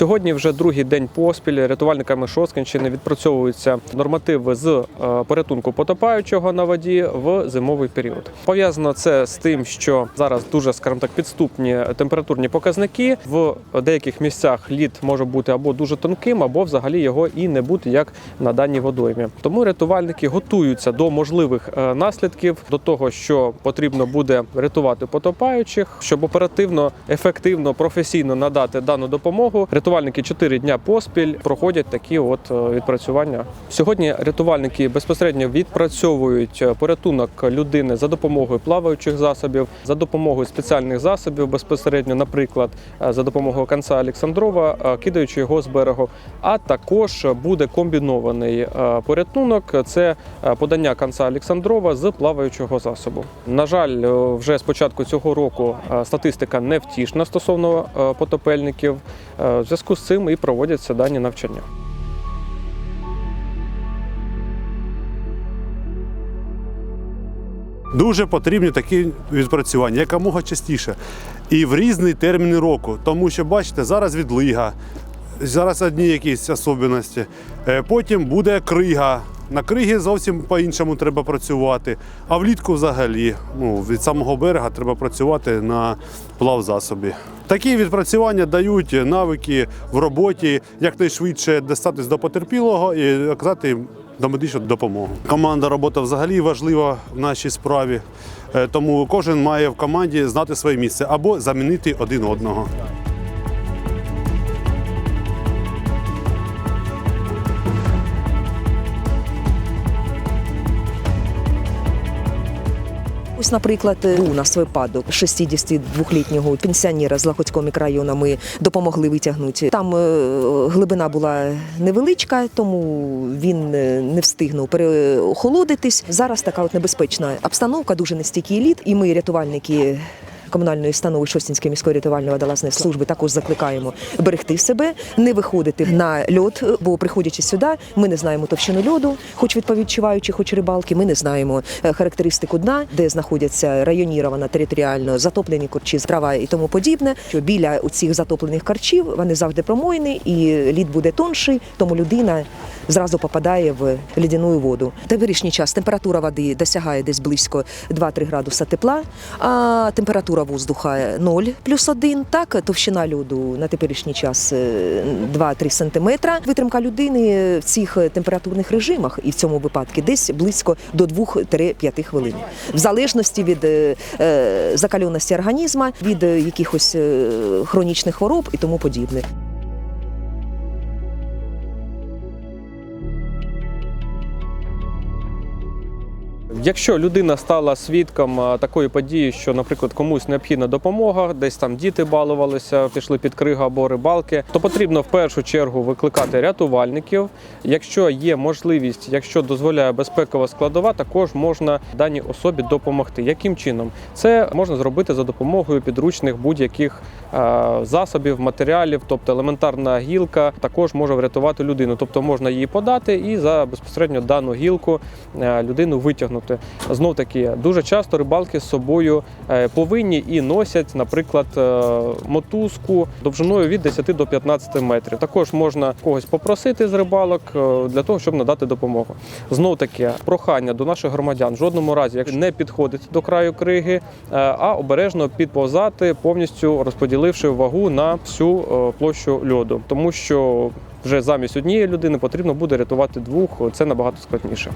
Сьогодні вже другий день поспіль рятувальниками Шосткинщини відпрацьовуються нормативи з е, порятунку потопаючого на воді в зимовий період. Пов'язано це з тим, що зараз дуже, скажімо так, підступні температурні показники. В деяких місцях лід може бути або дуже тонким, або взагалі його і не бути як на даній водоймі. Тому рятувальники готуються до можливих е, наслідків, до того, що потрібно буде рятувати потопаючих, щоб оперативно, ефективно, професійно надати дану допомогу. Рятувальники 4 дня поспіль проходять такі от е, відпрацювання. Сьогодні рятувальники безпосередньо відпрацьовують е, порятунок людини за допомогою плаваючих засобів, за допомогою спеціальних засобів, безпосередньо, наприклад, е, за допомогою канца Олександрова, кидаючи його з берегу. А також буде комбінований порятунок. Це подання канца Олександрова з плаваючого засобу. На жаль, вже з початку цього року статистика не втішна стосовно потопельників. Зв'язку з цим і проводяться дані навчання. Дуже потрібні такі відпрацювання якомога частіше і в різні терміни року. Тому що, бачите, зараз відлига, зараз одні якісь особливості. Е, Потім буде крига. На кригі зовсім по-іншому треба працювати. А влітку взагалі ну, від самого берега треба працювати на плавзасобі. Такі відпрацювання дають навики в роботі, якнайшвидше дістатись до потерпілого і оказати їм домедичну допомогу. Команда робота взагалі важлива в нашій справі, е, тому кожен має в команді знати своє місце або замінити один одного. Наприклад, у нас випадок 62-літнього пенсіонера з Лахоцького мікрорайону ми допомогли витягнути. Там е, глибина була невеличка, тому він е, не встигнув переохолодитись. Зараз така от небезпечна обстановка, дуже нестійкий лід, і ми, рятувальники. Комунальної установи Шостінської міської рятувальної водолазної служби також закликаємо берегти себе, не виходити на льод, бо приходячи сюди, ми не знаємо товщину льоду, хоч відповідчуваючи, хоч рибалки, ми не знаємо е, характеристику дна, де знаходяться районірована територіально затоплені корчі, трава і тому подібне. Що біля цих затоплених корчів вони завжди промойні, і лід буде тонший, тому людина зразу попадає в лідяну воду. Теперішній час температура води досягає десь близько 2-3 градуса тепла, а температура воздуха 0 плюс 1. Так, товщина льоду на теперішній час е, 2-3 сантиметра. Витримка людини в цих температурних режимах і в цьому випадку десь близько до 2-5 хвилин. В залежності від е, е, закальоності організму, від е, якихось е, хронічних хвороб і тому подібне. Якщо людина стала свідком такої події, що, наприклад, комусь необхідна допомога, десь там діти балувалися, пішли під кригу або рибалки, то потрібно в першу чергу викликати рятувальників. Якщо є можливість, якщо дозволяє безпекова складова, також можна даній особі допомогти. Яким чином? Це можна зробити за допомогою підручних будь-яких засобів, матеріалів, тобто елементарна гілка також може врятувати людину. Тобто можна її подати і за безпосередньо дану гілку е, людину витягнути. Знов таки, дуже часто рибалки з собою е, повинні і носять, наприклад, е, мотузку довжиною від 10 до 15 метрів. Також можна когось попросити з рибалок е, для того, щоб надати допомогу. Знов таки, прохання до наших громадян в жодному разі, якщо не підходить до краю криги, а обережно підповзати, повністю розподіливши вагу на всю площу льоду, тому що вже замість однієї людини потрібно буде рятувати двох. Це набагато складніше.